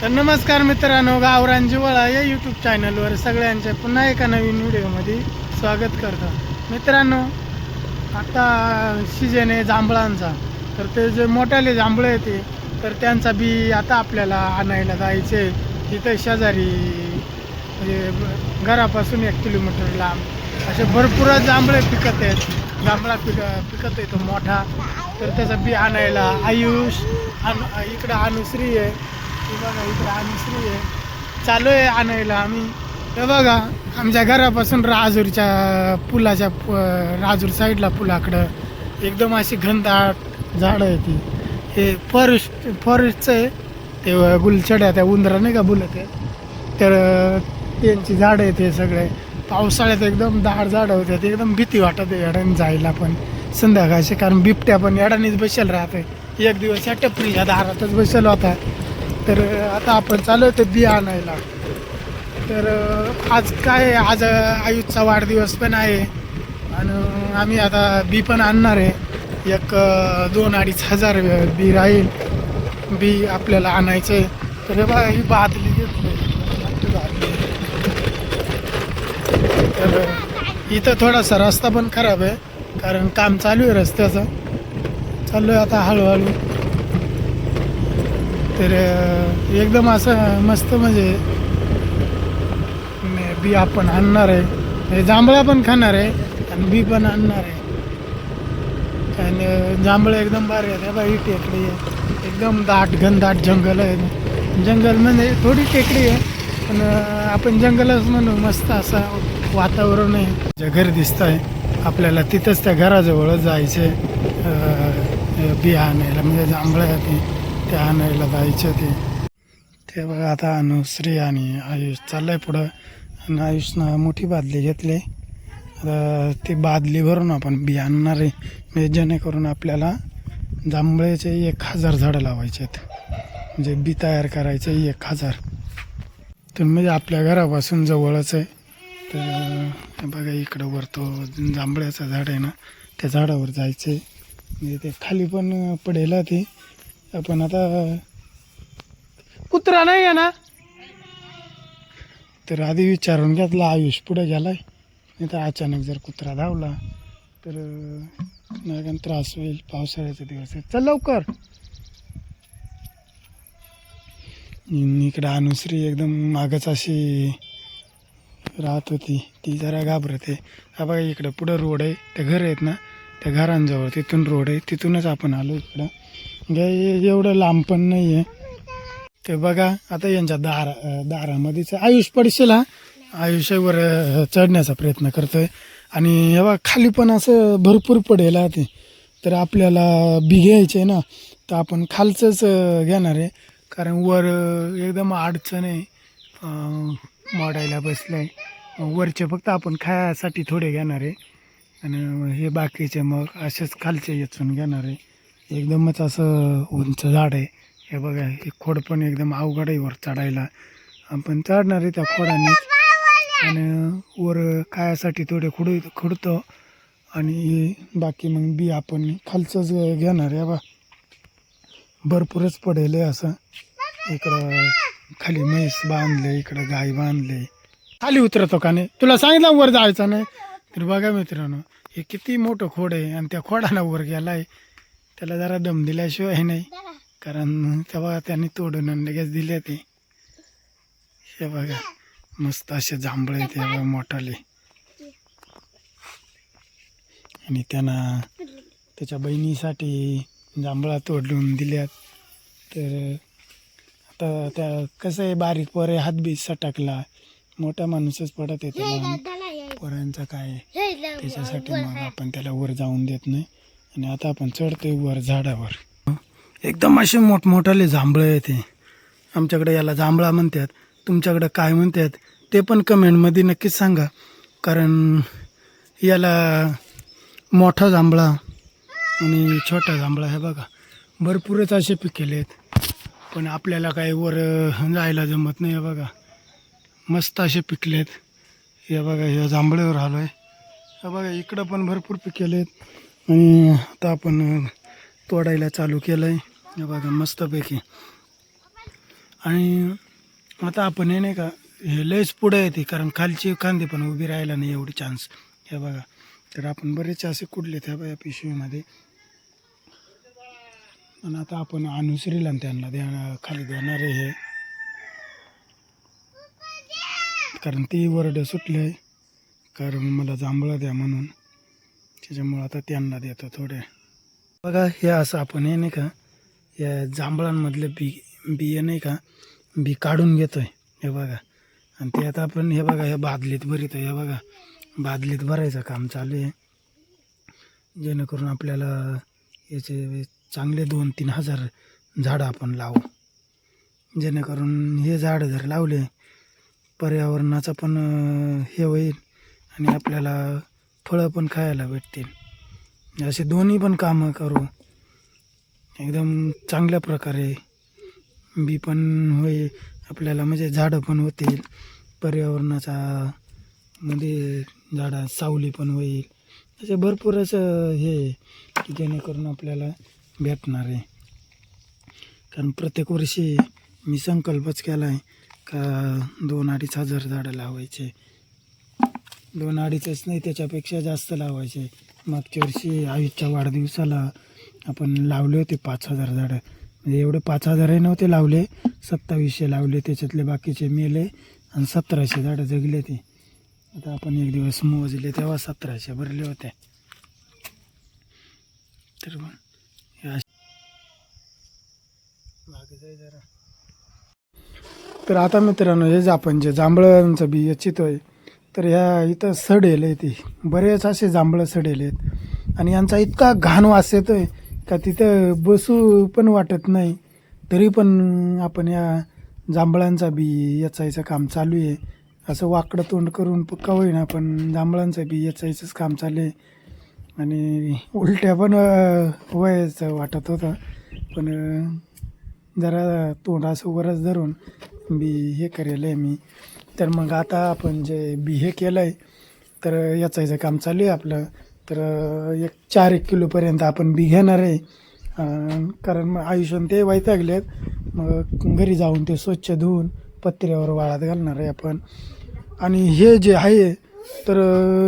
तर नमस्कार मित्रांनो गावरान जिवळा या यूट्यूब चॅनलवर सगळ्यांचे पुन्हा एका नवीन व्हिडिओमध्ये स्वागत करतो. मित्रांनो आता सीजन आहे जांभळांचा. तर ते जे मोठाले जांभळं येते तर त्यांचा बी आता आपल्याला आणायला जायचे तिथं शेजारी म्हणजे घरापासून एक किलोमीटर लांब. असे भरपूर जांभळे पिकत आहेत. जांभळा पिक पिकत येतो मोठा. तर त्याचा बी आणायला आयुष अनु इकडं अनुश्री आहे. हे बघा इकडं अनुश्री आहे. चालू आहे आणायला आम्ही. हे बघा आमच्या घरापासून राजूरच्या पुलाच्या राजूर साईडला पुलाकडं. एकदम अशी घनदाट झाडं आहे ती. हे फॉरेस्ट फॉरेस्टचं आहे. ते गुलछड्या त्या उंदरा नाही का बोलत आहे? तर त्यांची झाडं आहेत हे सगळे. पावसाळ्यात एकदम दाड झाडं होते. एकदम भीती वाटत आहे जायला पण. संध्याकाळचे कारण बिबट्या पण येडानीच बसेल राहते एक दिवस ह्या टपरीच्या दारातच बसेल होता. तर आता आपण चालू होतो बी आणायला. तर आज काय आज आयुषचा वाढदिवस पण आहे. आणि आम्ही आता बी पण आणणार आहे. एक दोन अडीच हजार बी राहील. बी आपल्याला आणायचं आहे तर हे बघा ही बादली घेतली. तर इथं थोडासा रस्ता पण खराब आहे. कारण काम चालू आहे रस्त्याचं. चालू आहे आता हळूहळू. तर एकदम असं मस्त म्हणजे बी आपण आणणार आहे. जांभळा पण खाणार आहे आणि बी पण आणणार आहे. आणि जांभळं एकदम भारी आहे बाई टेकडी आहे. एकदम दाट घनदाट जंगल आहे. जंगल म्हणजे थोडी टेकडी आहे पण आपण जंगलच म्हणू मस्त असं वातावरण आहे. जे घर दिसत आहे आपल्याला तिथंच त्या घराजवळच आहे बी आणायला म्हणजे जांभळं ते. त्या आणायला जायचं ते. ते बघा आता अनुश्री आणि आयुष चाललंय पुढं. आणि आयुषनं मोठी बादली घेतली. आता ती बादली भरून आपण बी आणणार आहे. म्हणजे जेणेकरून आपल्याला जांभळ्याचे एक हजार झाडं लावायचे आहेत. म्हणजे बी तयार करायचे एक हजार. तर म्हणजे आपल्या घरापासून जवळच आहे. तर बघा इकडं वर तो जांभळ्याचं झाड आहे ना त्या झाडावर जायचं आहे म्हणजे ते खाली पण पडेल ते. आपण आता कुत्रा नाही आहे ना? तर आधी विचारून घेतला आयुष पुढे गेलाय. नाही तर अचानक जर कुत्रा धावला तर नाही का त्रास होईल पावसाळ्याचे दिवस आहे चल लवकर. इकडं अनुश्री एकदम मागच अशी राहत होती. ती जरा घाबरते. हा बघा इकडं पुढं रोड आहे. ते घर आहेत ना त्या घरांजवळ तिथून रोड आहे. तिथूनच आपण आलो इकडं. म्हणजे एवढं लांब पण नाही आहे ते बघा आता यांच्या दारा दारामध्येच आयुष पडशील हा? आयुष्यावर चढण्याचा प्रयत्न करतोय. आणि हे खाली पण असं भरपूर पडेल ते. तर आपल्याला बी घ्यायचे ना तर आपण खालचंच घेणार आहे. कारण वर एकदम अडचण आहे. मोडायला बसलं आहे वरचे फक्त आपण खायासाठी थोडे घेणार आहे. आणि हे बाकीचे मग असेच खालचे येचून घेणार आहे. एकदमच असं उंच झाड आहे. हे बघा हे खोड पण एकदम अवघड आहे वर चढायला. आपण चढणार आहे त्या खोडाने. आणि वर कायासाठी थोडे खुड खुडतो. आणि बाकी मग बी आपण खालचंच घेणार आहे बा. भरपूरच पडेल आहे असं. इकडं खाली म्हैस बांधले इकडं गाय बांधले. खाली उतरतो का नाही? तुला सांगितलं वर जायचं नाही. तर बघा मित्रांनो हे किती मोठं खोड आहे आणि त्या खोडाला वर गेलाय. त्याला जरा दम दिल्याशिवाय नाही. कारण तेव्हा त्यांनी तोडून लगेच दिले ते. हे बघा मस्त असे जांभळे ते बघा मोठाले. आणि त्यांना त्याच्या बहिणीसाठी जांभळा तोडून दिल्यात. तर आता त्या कसं आहे बारीक पोरे हात बी सटकला. मोठा माणूसच पडत त्याला पोरांचा काय. त्याच्यासाठी मग आपण त्याला वर जाऊन देत नाही. आणि आता आपण चढतोय वर झाडावर. एकदम असे मोठमोठाले जांभळं आहे ते आमच्याकडे याला जांभळा म्हणतात. तुमच्याकडं काय म्हणतात ते पण कमेंटमध्ये नक्कीच सांगा. कारण याला मोठा जांभळा आणि छोटा जांभळा हे बघा भरपूरच असे पिकेले आहेत. पण आपल्याला काही वर जायला जमत नाही हे बघा. मस्त असे पिकलेत. हे बघा हे जांभळ्यावर आलो आहे हे बघा इकडं पण भरपूर पिकेले आहेत. आणि आता आपण तोडायला चालू केलं आहे हे बघा मस्तपैकी. आणि आता आपण हे नाही का हे लयच पुढं येते कारण खालची कांदे पण उभी राहायला नाही एवढी चान्स हे बघा तर आपण बरेचसे असे कुठले त्या बघा पिशवीमध्ये आणि आता आपण अनुसरीला आणि त्यांना देणार खाली देणार आहे हे. कारण ती वरड सुटले कारण मला जांभळा द्या म्हणून. त्याच्यामुळं आता त्यांना देतो थोडे. बघा हे असं आपण हे नाही का या जांभळांमधले बी बिया नाही का बी काढून घेतोय. हे बघा. आणि ते आता आपण हे बघा हे बादलीत भरितो हे बघा. बादलीत भरायचं काम चालू आहे. जेणेकरून आपल्याला याचे चांगले दोन तीन हजार झाडं आपण लावू. जेणेकरून हे झाडं जर लावले पर्यावरणाचं पण हे होईल आणि आपल्याला फळं पण खायला भेटतील. असे दोन्ही पण कामं करू. एकदम चांगल्या प्रकारे बी पण होईल. आपल्याला म्हणजे झाडं पण होतील. पर्यावरणाचा म्हणजे मध्ये झाडा सावली पण होईल. असे भरपूर असं हे की जेणेकरून आपल्याला भेटणार आहे. कारण प्रत्येक वर्षी मी संकल्पच केला आहे का दोन अडीच हजार झाडं लावायचे. दोन अडीचच नाही त्याच्यापेक्षा जास्त लावायचे. मागच्या वर्षी आयुषच्या वाढदिवसाला आपण लावले होते पाच हजार झाडं. म्हणजे एवढे पाच हजारही नव्हते लावले सत्तावीसशे लावले त्याच्यातले बाकीचे मेले आणि सतराशे झाडं जगले ते. आता आपण एक दिवस मोजले तेव्हा सतराशे भरले होते. तर मग जरा. तर आता मित्रांनो हे जे आपण जे जांभळांचं बी चितोय तर ह्या इथं सडेल आहे ती. बरेच असे जांभळं सडेल आहेत आणि यांचा इतका घाण वास येतो आहे का तिथं बसू पण वाटत नाही. तरी पण आपण या जांभळांचा बी याचायचं काम चालू आहे. असं वाकडं तोंड करून पक्का होईना पण जांभळांचं बी याचायचंच काम चालू आहे. आणि उलट्या पण व्हायचं वाटत होतं. पण जरा तोंड असं वरच धरून बी हे करेल आहे मी. तर मग आता आपण जे बी हे केलं आहे तर याचं जे काम चालू आहे आपलं तर एक चार एक किलोपर्यंत आपण बी घेणार आहे. कारण मग आयुष्यात ते वैतागलेत. मग घरी जाऊन ते स्वच्छ धुवून पत्र्यावर वाळात घालणार आहे आपण. आणि हे जे आहे तर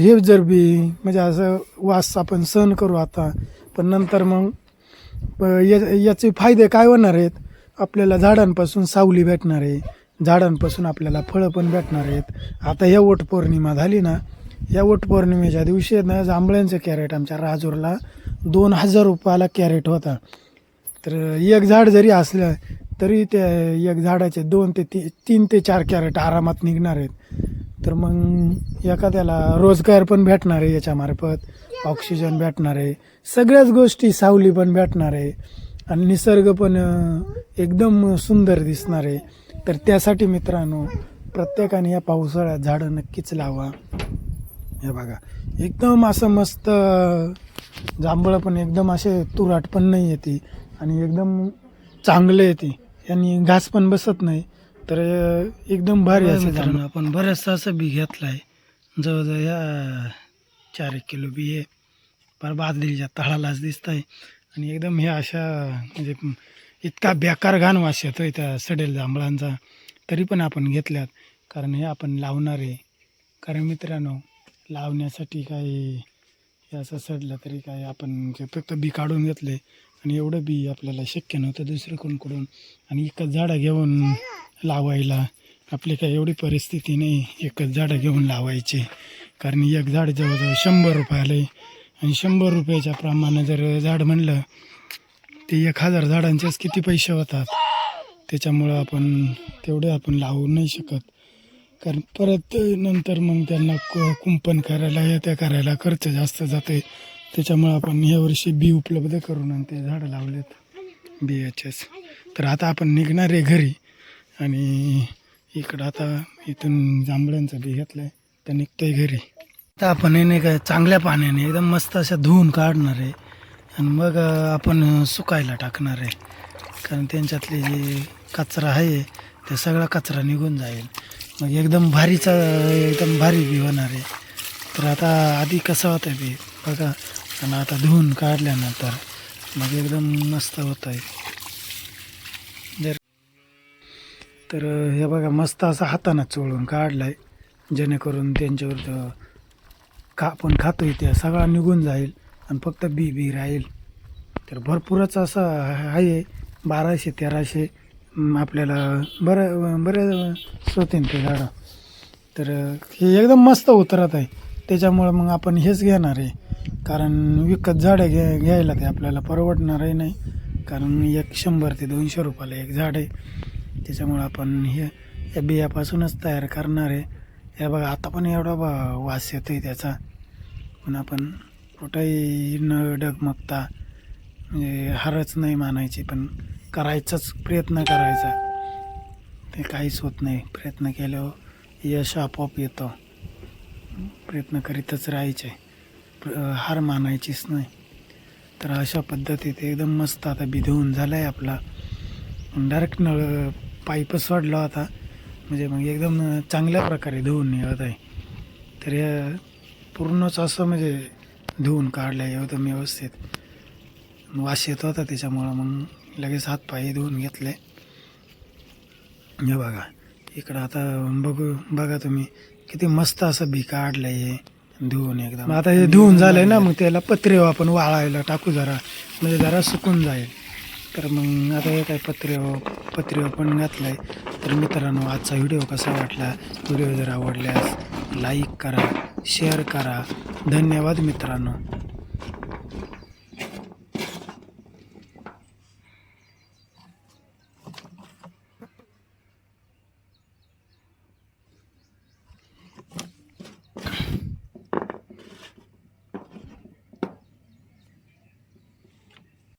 हे जर बी म्हणजे असं वास आपण सहन करू आता पण नंतर मग या याचे फायदे काय होणार आहेत? आपल्याला झाडांपासून सावली भेटणार आहे. झाडांपासून आपल्याला फळं पण भेटणार आहेत. आता या वटपौर्णिमा झाली ना या वटपौर्णिमेच्या दिवशी ना जांभळ्यांचं कॅरेट आमच्या राजूरला दोन हजार रुपयाला कॅरेट होता. तर एक झाड जरी असलं तरी त्या एक झाडाचे दोन ते ती तीन ते चार कॅरेट आरामात निघणार आहेत. तर मग एखाद्याला रोजगार पण भेटणार आहे याच्यामार्फत ऑक्सिजन भेटणार आहे. सगळ्याच गोष्टी सावली पण भेटणार आहे. आणि निसर्ग पण एकदम सुंदर दिसणार आहे. तर त्यासाठी मित्रांनो प्रत्येकाने या पावसाळ्यात झाडं नक्कीच लावा. हे बघा एकदम असं मस्त जांभळं पण एकदम असे तुराट पण नाही येते आणि एकदम चांगलं येते यांनी घास पण बसत नाही. तर एकदम भारी असं जांभळं आपण बरंचसं असं बी घेतलं आहे जवळजवळ या चार एक किलो बी आहे. पर बादलीच्या तळालाच दिसत आहे आणि एकदम हे अशा म्हणजे इतका बेकार घाण वास आहे त्या सडेल जांभळांचा तरी पण आपण घेतल्यात. कारण हे आपण लावणार आहे. कारण मित्रांनो लावण्यासाठी काही हे असं सडलं तरी काय आपण फक्त बी काढून घेतले आणि एवढं बी आपल्याला शक्य नव्हतं दुसरं कोणकडून आणि एकच झाडं घेऊन लावायला आपली काय एवढी परिस्थिती नाही एकच झाडं घेऊन लावायची. कारण एक झाड जवळजवळ शंभर रुपयाला आहे. आणि शंभर रुपयाच्या प्रमाणे जर झाड म्हणलं ते एक हजार झाडांचेच किती पैसे होतात? त्याच्यामुळं आपण तेवढं आपण लावू नाही शकत. कारण परत नंतर मग त्यांना क कुंपण करायला या त्या करायला खर्च जास्त जाते त्याच्यामुळं आपण यावर्षी बी उपलब्ध करून आणि ते झाडं लावलेत बियाचेच तर आता आपण निघणार आहे घरी आणि इकडं आता इथून जांभळ्यांचं बी घेतलं आहे तर निघतं आहे घरी. तर आपण हे नाही का चांगल्या पाण्याने एकदम मस्त अशा धुवून काढणार आहे. आणि मग आपण सुकायला टाकणार आहे. कारण त्यांच्यातले जे कचरा आहे ते सगळा कचरा निघून जाईल. मग एकदम भारीचा एकदम भारी बी होणार आहे. तर आता आधी कसं होतं बी बघा. आणि आता धुवून काढल्यानंतर मग एकदम मस्त होत आहे जर तर हे बघा मस्त असं हातानं चोळून काढला आहे जेणेकरून त्यांच्यावर खा का आपण आहे त्या सगळा निघून जाईल आणि फक्त बी बी राहील. तर भरपूरच असं आहे बाराशे तेराशे आपल्याला बरं बरं होते ते झाडं. तर हे एकदम मस्त उतरत आहे. त्याच्यामुळं मग आपण हेच घेणार आहे. कारण विकत झाडं घ्या घ्यायला ते आपल्याला परवडणारही नाही. कारण एक शंभर ते दोनशे रुपयाला एक झाड आहे. त्याच्यामुळं आपण हे या बियापासूनच तयार करणार आहे. हे बघा आता पण एवढा बा वास येतो आहे त्याचा. पण आपण कुठंही न डगमगता म्हणजे हारच नाही मानायची पण करायचाच प्रयत्न करायचा. ते काहीच होत नाही. प्रयत्न केल्यावर यश आपोआप येतं. प्रयत्न करीतच राहायचे. प्र- हार मानायचीच नाही. तर अशा पद्धतीत एकदम मस्त आता बिधवून झाला आहे आपला डायरेक्ट नळ पाईप सोडला होता. म्हणजे मग एकदम चांगल्या प्रकारे धुवून निघत आहे. तर या पूर्णच असं म्हणजे धुवून काढलं आहे एकदम व्यवस्थित. वास येत होता त्याच्यामुळं मग लगेच हात पाय धुवून घेतले. हे बघा इकडं आता बघू बघा तुम्ही किती मस्त असं बी काढलं हे धुवून एकदम. आता हे धुवून झालंय ना मग त्याला पत्रे आपण वाळायला टाकू जरा म्हणजे जरा सुकून जाईल. तर मग आता हे काय पत्रे पत्रे पण घातलंय. तर मित्रांनो आजचा व्हिडिओ कसा वाटला? व्हिडिओ जर आवडल्यास लाईक करा. शेअर करा. धन्यवाद मित्रांनो.